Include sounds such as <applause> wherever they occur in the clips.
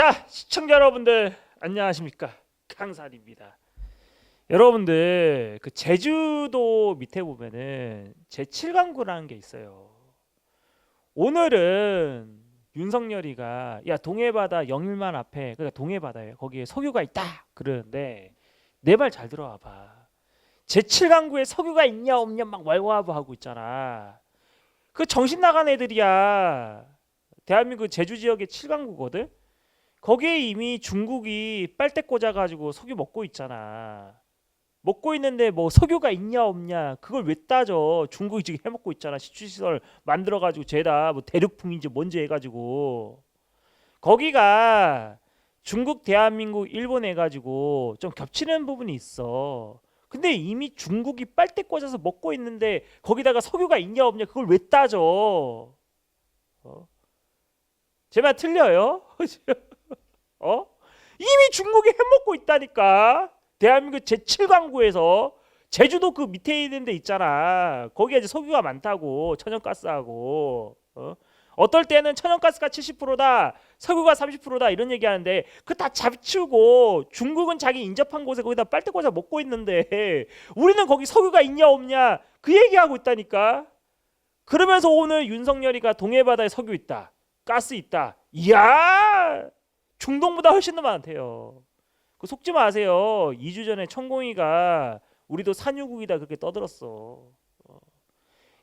자, 시청자 여러분들 안녕하십니까? 강산입니다. 여러분들 그 제주도 밑에 보면은 제 7강구라는 게 있어요. 오늘은 윤석열이가 야 동해바다 영일만 앞에 그러니까 동해바다에 거기에 석유가 있다 그러는데 내 말 잘 들어와 봐. 제 7강구에 석유가 있냐 없냐 막 왈가왈부하고 있잖아. 그 정신 나간 애들이야. 대한민국 제주 지역의 7강구거든. 거기에 이미 중국이 빨대 꽂아가지고 석유 먹고 있잖아. 먹고 있는데 뭐 석유가 있냐 없냐 그걸 왜 따져? 중국이 지금 해먹고 있잖아. 시추시설 만들어가지고 죄다 뭐 대륙풍인지 뭔지 해가지고 거기가 중국, 대한민국, 일본 해가지고 좀 겹치는 부분이 있어. 근데 이미 중국이 빨대 꽂아서 먹고 있는데 거기다가 석유가 있냐 없냐 그걸 왜 따져? 어? 제말 틀려요? <laughs> 어? 이미 중국이 해먹고 있다니까. 대한민국 제7강구에서 제주도 그 밑에 있는 데 있잖아. 거기에 이제 석유가 많다고 천연가스하고 어? 어떨 때는 천연가스가 70%다, 석유가 30%다 이런 얘기하는데 그 다 잡치고 중국은 자기 인접한 곳에 거기다 빨대 꽂아 먹고 있는데 우리는 거기 석유가 있냐 없냐 그 얘기하고 있다니까. 그러면서 오늘 윤석열이가 동해바다에 석유 있다, 가스 있다. 이야 중동보다 훨씬 더 많대요. 그 속지 마세요. 2주 전에 천공이가 우리도 산유국이다 그렇게 떠들었어. 어.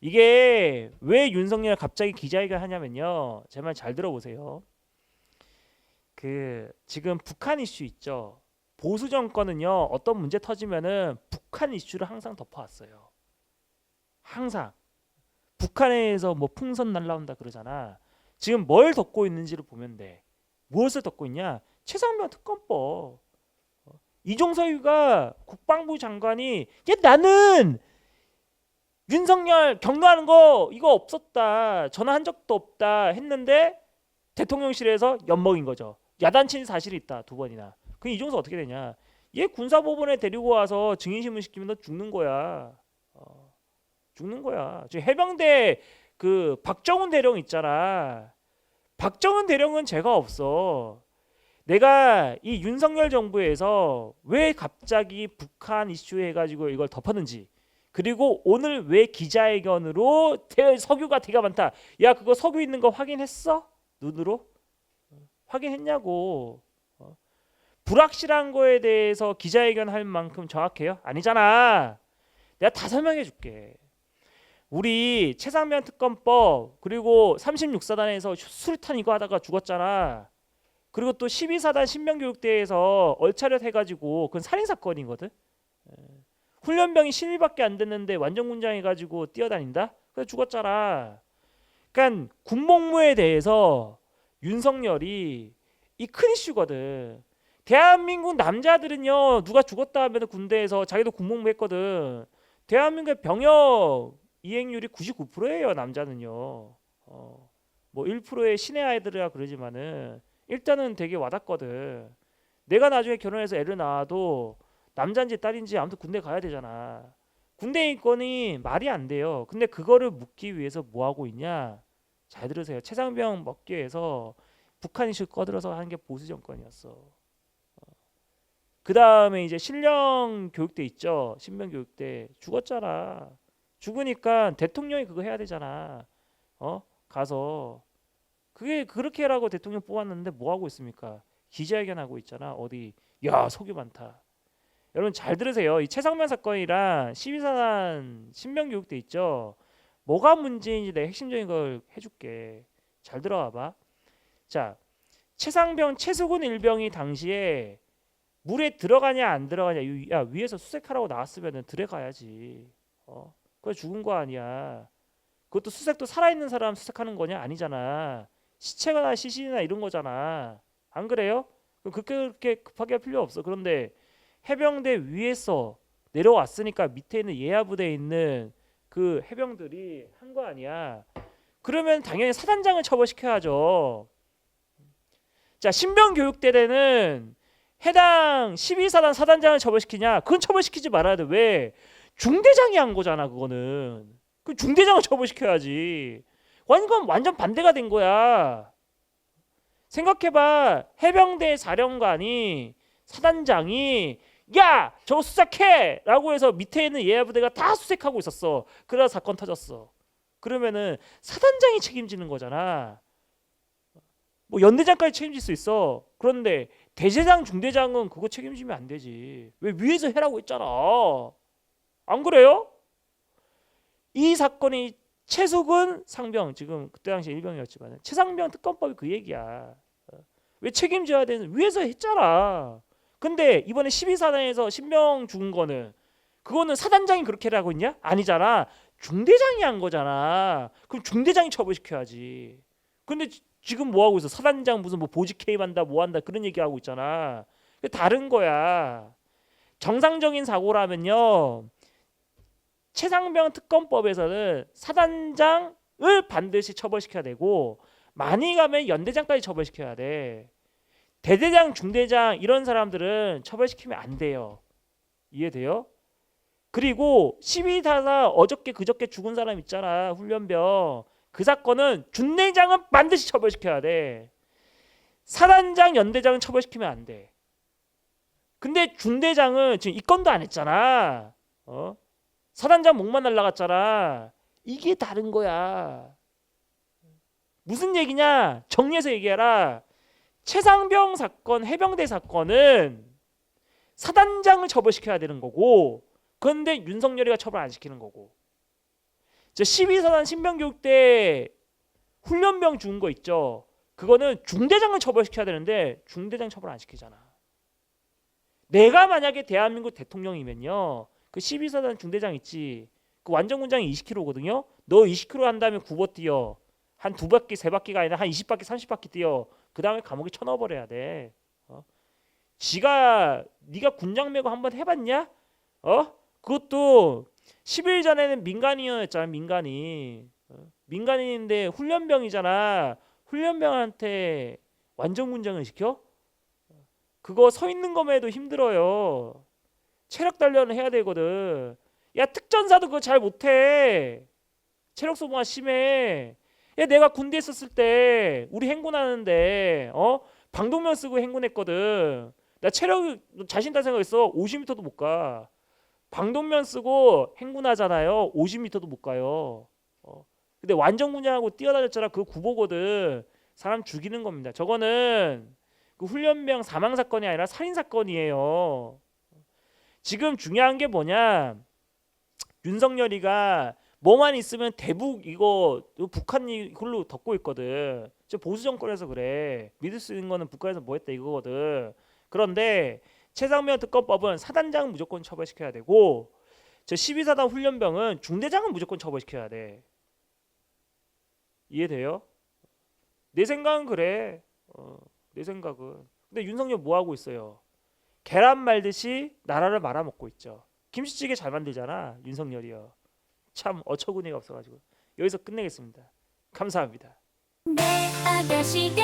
이게 왜 윤석열 갑자기 기자회견 하냐면요. 제 말 잘 들어보세요. 그 지금 북한 이슈 있죠. 보수 정권은요 어떤 문제 터지면은 북한 이슈를 항상 덮어왔어요. 항상 북한에서 뭐 풍선 날라온다 그러잖아. 지금 뭘 덮고 있는지를 보면 돼. 무엇을 덮고 있냐? 최상병 특검법. 어, 이종서유가 국방부 장관이 야 나는 윤석열 경로하는 거 이거 없었다. 전화 한 적도 없다. 했는데 대통령실에서 엿먹인 거죠. 야단친 사실이 있다 두 번이나. 그 이종서 어떻게 되냐 얘 군사법원에 데리고 와서 증인신문 시키면 너 죽는 거야. 어, 죽는 거야. 지금 해병대 그 박정훈 대령 있잖아 박정훈 대령은 죄가 없어 내가 이 윤석열 정부에서 왜 갑자기 북한 이슈 해가지고 이걸 덮었는지 그리고 오늘 왜 기자회견으로 대- 석유가 되게 많다. 야 그거 석유 있는 거 확인했어? 눈으로? 확인했냐고. 어? 불확실한 거에 대해서 기자회견 할 만큼 정확해요? 아니잖아. 내가 다 설명해 줄게. 우리 최상면 특검법 그리고 36사단에서 수류탄 이거 하다가 죽었잖아. 그리고 또 12사단 신병교육대에서 얼차려 해가지고 그건 살인 사건이거든. 예. 훈련병이 신일밖에 안 됐는데 완전 군장해가지고 뛰어다닌다. 그래 죽었잖아. 그러니까 군복무에 대해서 윤석열이 이 큰 이슈거든. 대한민국 남자들은요 누가 죽었다 하면 군대에서 자기도 군복무 했거든. 대한민국의 병역 이행률이 99%예요 남자는요. 어, 뭐 1%의 신의 아이들이라 그러지만은 일단은 되게 와닿거든. 내가 나중에 결혼해서 애를 낳아도 남자인지 딸인지 아무튼 군대 가야 되잖아. 군대 인권이 말이 안 돼요. 근데 그거를 묻기 위해서 뭐 하고 있냐? 잘 들으세요. 최상병 먹기 위해서 북한 이슈 꺼들어서 하는 게 보수 정권이었어. 그 다음에 이제 신령 교육대 있죠. 신병 교육대 죽었잖아. 죽으니까 대통령이 그거 해야 되잖아. 어? 가서 그게 그렇게 하라고 대통령 뽑았는데 뭐 하고 있습니까? 기자회견 하고 있잖아. 어디 야 석유 많다. 여러분 잘 들으세요. 이 최상면 사건이랑 12사단 신병교육대 있죠. 뭐가 문제인지 내가 핵심적인 걸 해줄게. 잘 들어와봐. 자, 최상병 최수근 일병이 당시에 물에 들어가냐 안 들어가냐. 이- 야 위에서 수색하라고 나왔으면은 들어가야지. 어, 그거 죽은 거 아니야. 그것도 수색도 살아있는 사람 수색하는 거냐 아니잖아. 시체가 시신이나 이런 거잖아. 안 그래요? 그렇게 그렇게 급하게 할 필요 없어. 그런데 해병대 위에서 내려왔으니까 밑에 있는 예하 부대에 있는 그 해병들이 한 거 아니야. 그러면 당연히 사단장을 처벌시켜야죠. 자 신병 교육대대는 해당 12사단 사단장을 처벌시키냐? 그건 처벌시키지 말아야 돼. 왜? 중대장이 한 거잖아. 그거는 그 중대장을 처벌시켜야지. 완전 완전 반대가 된 거야. 생각해봐. 해병대 사령관이 사단장이 야 저거 수색해 라고 해서 밑에 있는 예하 부대가 다 수색하고 있었어. 그러다 사건 터졌어. 그러면은 사단장이 책임지는 거잖아. 뭐 연대장까지 책임질 수 있어. 그런데 대제장 중대장은 그거 책임지면 안 되지. 왜 위에서 해라고 했잖아. 안 그래요? 이 사건이 최수근 상병 지금 그때 당시 일병이었지만 최상병 특검법이 그 얘기야. 어. 왜 책임져야 되는 위에서 했잖아. 근데 이번에 12사단에서 신병 죽은 거는 그거는 사단장이 그렇게 하고 있냐? 아니잖아. 중대장이 한 거잖아. 그럼 중대장이 처벌시켜야지. 근데 지- 지금 뭐 하고 있어? 사단장 무슨 뭐 보직 해임한다, 뭐 한다 그런 얘기 하고 있잖아. 다른 거야. 정상적인 사고라면요. 최상병 특검법에서는 사단장을 반드시 처벌시켜야 되고 많이 가면 연대장까지 처벌시켜야 돼. 대대장, 중대장 이런 사람들은 처벌시키면 안 돼요. 이해돼요? 그리고 12사사 어저께 그저께 죽은 사람 있잖아 훈련병 그 사건은 중대장은 반드시 처벌시켜야 돼. 사단장, 연대장은 처벌시키면 안 돼. 근데 중대장은 지금 입건도 안 했잖아. 어? 사단장 목만 날라갔잖아. 이게 다른 거야. 무슨 얘기냐? 정리해서 얘기해라. 최상병 사건, 해병대 사건은 사단장을 처벌시켜야 되는 거고, 그런데 윤석열이가 처벌 안 시키는 거고. 저 12사단 신병교육 때 훈련병 죽은 거 있죠. 그거는 중대장을 처벌시켜야 되는데 중대장 처벌 안 시키잖아. 내가 만약에 대한민국 대통령이면요. 그 12사단 중대장 있지. 그 완전 군장이 20km거든요. 너 20km 한다면 굽어 뛰어. 한 두 바퀴 세 바퀴가 아니라 한 20바퀴 30바퀴 뛰어. 그 다음에 감옥에 쳐넣어 버려야 돼. 어? 지가 네가 군장 메고 한번 해봤냐? 어? 그것도 10일 전에는 민간인이었잖아 민간인. 어? 민간인인데 훈련병이잖아. 훈련병한테 완전 군장을 시켜? 그거 서 있는 것만 해도 힘들어요. 체력 단련을 해야 되거든. 야 특전사도 그거 잘 못해. 체력 소모가 심해. 야 내가 군대 있었을 때 우리 행군하는데 어 방독면 쓰고 행군했거든. 나 체력 자신 있다 생각했어. 50m도 못 가. 방독면 쓰고 행군하잖아요. 50m도 못 가요. 어. 근데 완전 군장하고 뛰어다녔잖아. 그거 구보거든. 사람 죽이는 겁니다. 저거는 그 훈련병 사망 사건이 아니라 살인 사건이에요. 지금 중요한 게 뭐냐? 윤석열이가 뭐만 있으면 대북 이거 북한 이걸로 덮고 있거든. 저 보수 정권에서 그래. 믿을 수 있는 거는 북한에서 뭐 했다 이거거든. 그런데 최상면 특검법은 사단장 무조건 처벌시켜야 되고 저 12사단 훈련병은 중대장은 무조건 처벌시켜야 돼. 이해돼요? 내 생각은 그래. 어, 내 생각은. 근데 윤석열 뭐 하고 있어요? 계란 말듯이 나라를 말아먹고 있죠. 김치찌개 잘 만들잖아. 윤석열이요. 참 어처구니가 없어가지고 여기서 끝내겠습니다. 감사합니다. 내 아가씨가